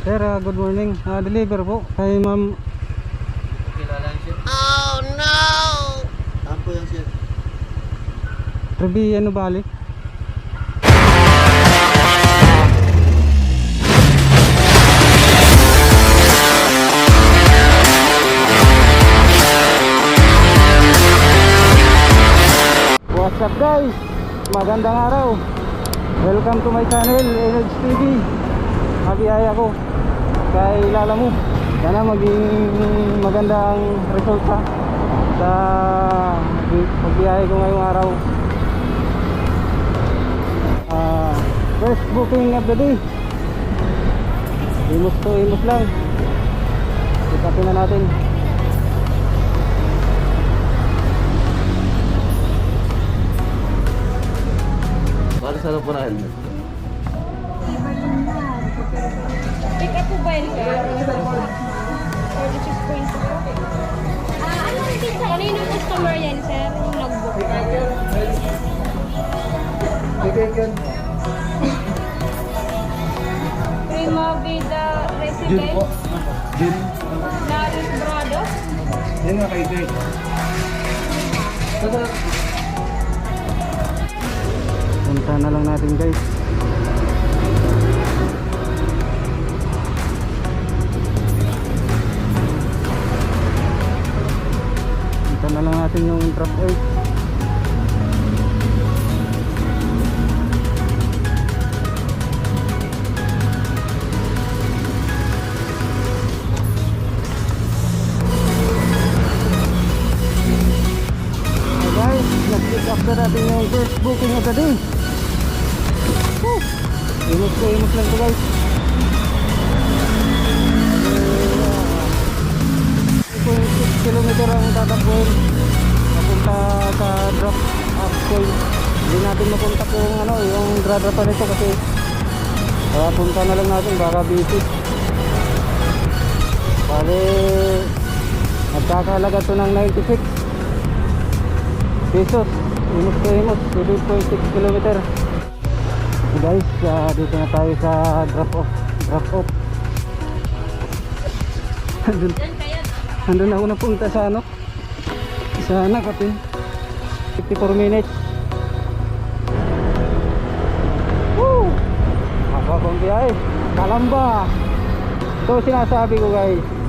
Sir, ah, good morning. Ah, deliver po kay ma'am Kilala niyo siya? Saan po yan sir? Ruby ano bali? What's up guys? Magandang araw. Welcome to my channel, NH TV. Mabiyay ako kay Lala mo. Sana maging magandang resulta sa pagbiyahe ko ngayong araw. Ah, first booking of the day. Imos to imos lang. Ikatin na natin. Bali sana po na helmet. Point po? Ah, ano yung pizza? Kanino customer yan, sir? Yung nag-book. Prima Vida Resident. Jin. Laris Brado. Yan nga kay Jin. Punta na lang natin guys. Natin yung off. So guys, nag-pick up na natin yung first booking of the day. Woo! Imos ko, imos lang to guys. 2.6 kilometer ang tatakbuhin papunta sa drop off point. Hindi natin mapunta kung ano, yung dradrapa nito kasi kaya punta na lang natin baka busy. Bale, nagkakalaga to ng 96 pesos imos to imos 2.6 kilometer so guys ah, dito na tayo sa drop off drop off andun, andun ako napunta sa ano sa nakapin 54 minutes. Woo! Habang biyahe Kalamba. Ito sinasabi ko guys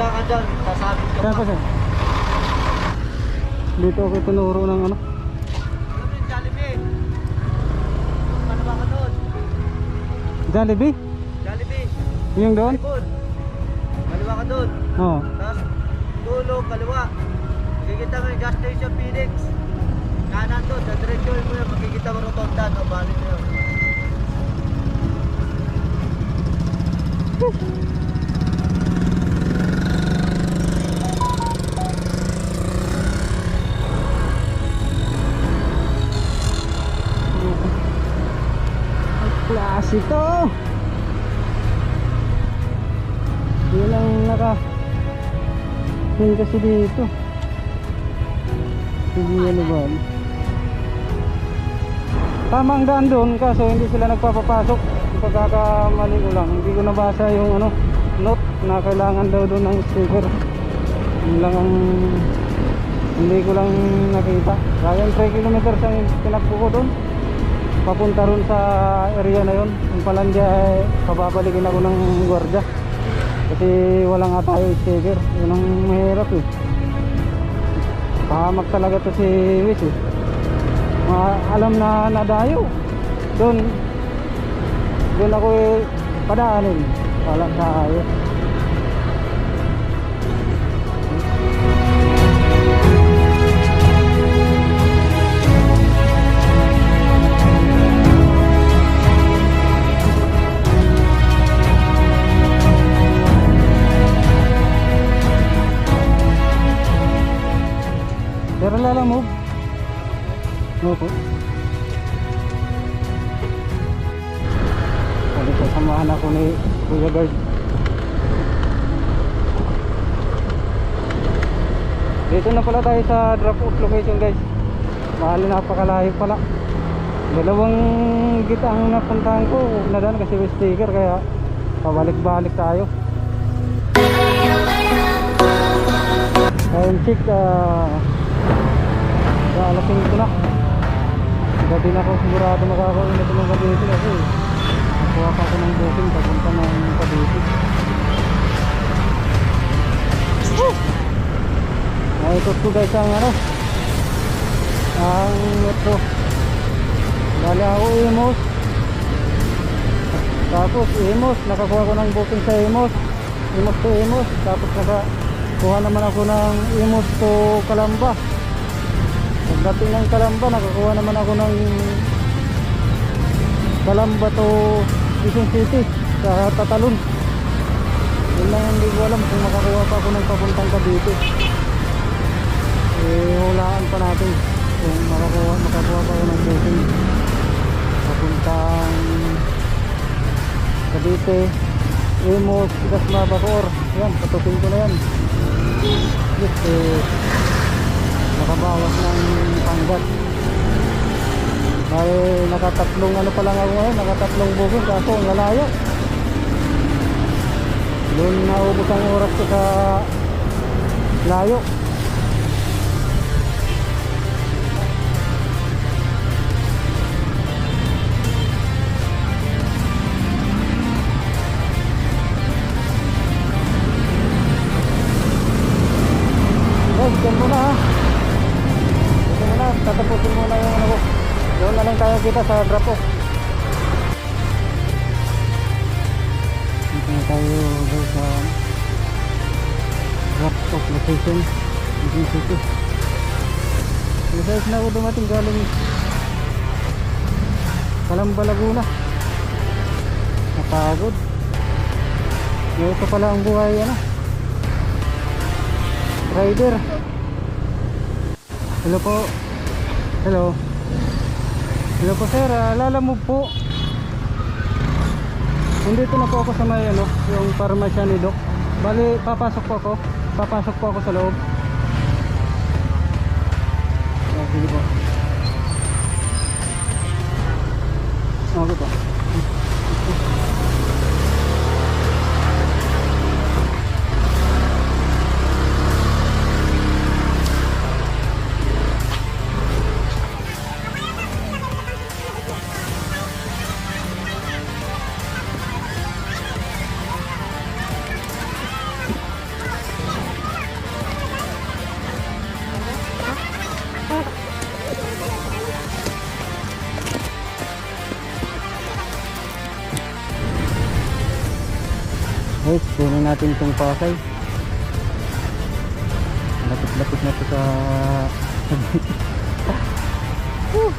Diyan ka dyan, sasabit ka Saan pa sir? Dito ako tinuro ng ano. Ano yung Jollibee? Ano ba ka doon? Jollibee? Jollibee, Yung doon? Ibon. Kaliwa ka doon. Oo. Tapos, dulo, kaliwa. Makikita mo yung gas station Phoenix. Kanan doon, sa diretsyon mo yun, makikita mo rotonda, no, bali mo yun. Klasiko! Yun ang naka. Yun kasi dito. Hindi ano ba tamang daan doon kaso hindi sila nagpapapasok. Pagkakamali ko lang hindi ko nabasa yung ano note na kailangan daw doon ng sticker. Yun lang ang hindi ko lang nakita. Kaya 3 kilometers ang tinakbo ko doon papunta ron sa area na yon yung palandya ay pababalikin ako ng gwardiya. Kasi wala nga tayo sticker yun ang mahirap eh. Pahamak talaga to si Wiz eh. Ma- alam na nadayo. Doon doon ako eh padaanin. Wala tayo pero lalamove Opo. Sabi ko, samahan ako ni Kuya Guard. Dito na pala tayo sa drop off location guys. Mahal napakalayo pala. Dalawang gita ang napuntahan ko. Nadaan kasi may sticker kaya pabalik-balik tayo. Time check ah uh, alas 5 na. Gabi na ako sigurado makakauwi na ito ng Cavite kasi nakuha pa ako ng booking papunta ng Cavite. Naikot ko guys ang ano ang metro. Dali ako Imos. Tapos Imos, nakakuha ko ng booking sa Imos. Imos to Imos. Tapos nakakuha naman ako ng Imos to Kalamba. Pagdating ng Kalamba, nakakuha naman ako ng Kalamba to Quezon City sa Tatalon. Yun lang hindi ko alam kung makakuha pa ako ng papuntang Cavite. Eh, hulaan pa natin kung makakuha, makakuha pa ako ng booking papuntang Cavite, Emos, Gasma, Bacoor. Yan, patutin ko na yan. Yes, eh, nakabawas ng panggat. Ay nakatatlong ano pa lang ako ngayon nakatatlong booking kaso ang lalayo doon naubos ang oras ko sa layo na sa drop off. Dito na tayo guys sa drop off location. Quezon City. Masayos na ako dumating galing Kalamba Laguna. Napagod. Ito pala ang buhay ano. Rider. Hello po. Hello. Hello po sir, uh, lalamove po. Nandito na po ako sa may ano, yung parmasya ni Doc. Bali, papasok po ako. Papasok po ako sa loob. Oh, sige po. Okay po. Guys, kunin natin itong Pasay. Lapit-lapit na to sa...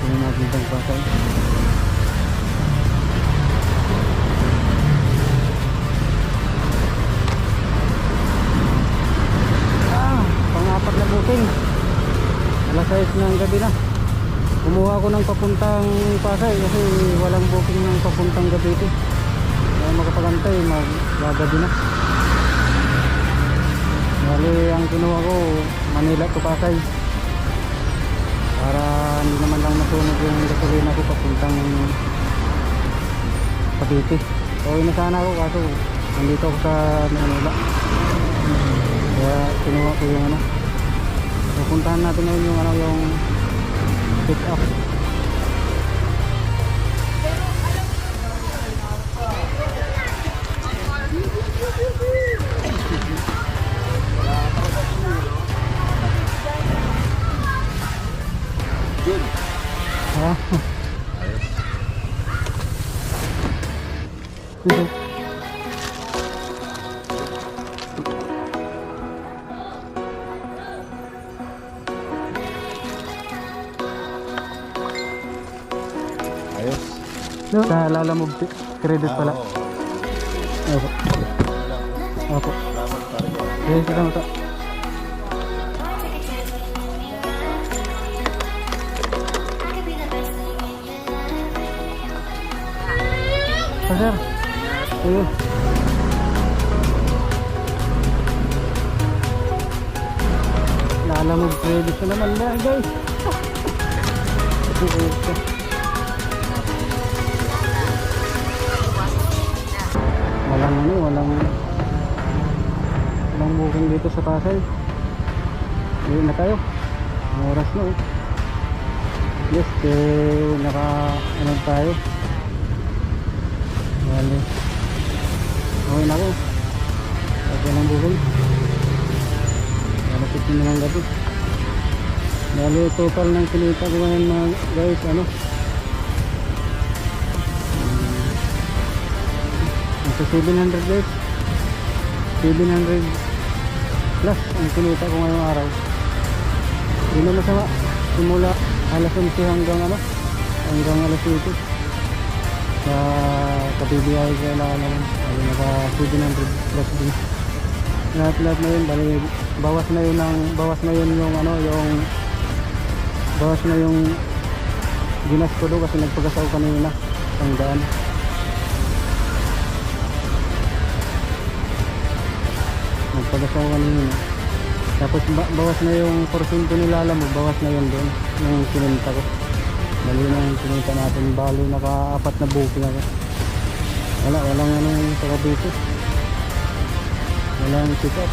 Kunin natin itong Pasay. Ah, pang-apat na booking. Alas 6 ng gabi na. Kumuha ko ng papuntang Pasay kasi walang booking ng papuntang Cavite. Kaya makapagantay, magagabi na. Bali, ang kinuha ko, Manila to Pasay. Para hindi naman lang masunog yung gasolina ko papuntang Cavite. Uwi na sana ako kaso nandito ako sa Manila. Kaya kinuha ko yung ano. Pupuntahan natin ngayon yung ano yung pick up. Ayos. Lalamove pi- credit pala. Opo. Opo. Sige, salamat po. Ah, sir. Sige. Lalamove credit na naman na, guys. Sige. walang ano, walang walang booking dito sa Pasay. Uwi na tayo. Oras na oh. Yes eh, naka ano tayo? Bali. uwi na ako. At walang booking malapit na naman gabi Bali, total ng kinita ko ngayon mga guys ano? Nasa 700 guys. 700 plus ang kinita ko ngayong araw hindi na masama. Simula alas 11 hanggang ano hanggang alas 7 sa kapibiyay ko na ano ay naka 700 plus din. Lahat lahat na yun bali bawas na yun ang bawas na yun yung ano yung bawas na yung ginas ko doon kasi nagpagasaw kanina ang daan nagpagasaw kanina tapos ba- bawas na yung porsyento nila alam mo bawas na yun doon yung kininta ko. Bali na yung kininta natin bali naka-apat na booking ako wala walang ano yung sa dito walang pick up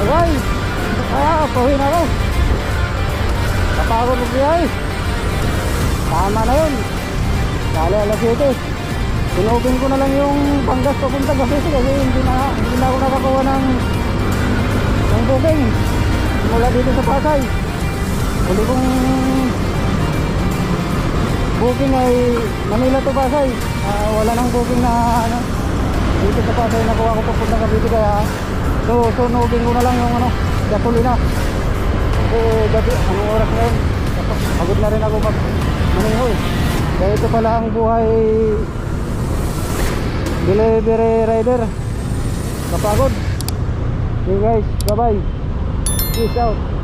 okay ah pahuwi na ako kapagod mo biyay tama na yun. Kali alas 7 Tinugin ko na lang yung panggas papunta Cavite kasi hindi na, hindi na ako nakakuha ng ng booking mula dito sa Pasay. Huli kong booking ay Manila to Pasay Ah, wala nang booking na ano dito sa Pasay nakuha ko papunta Cavite kaya so sunugin ko na lang yung ano gasolina. Eh gabi anong oras Tapos, pagod na rin ako mag manihoy kaya ito pala ang buhay delivery rider. Kapagod okay guys. Bye bye peace out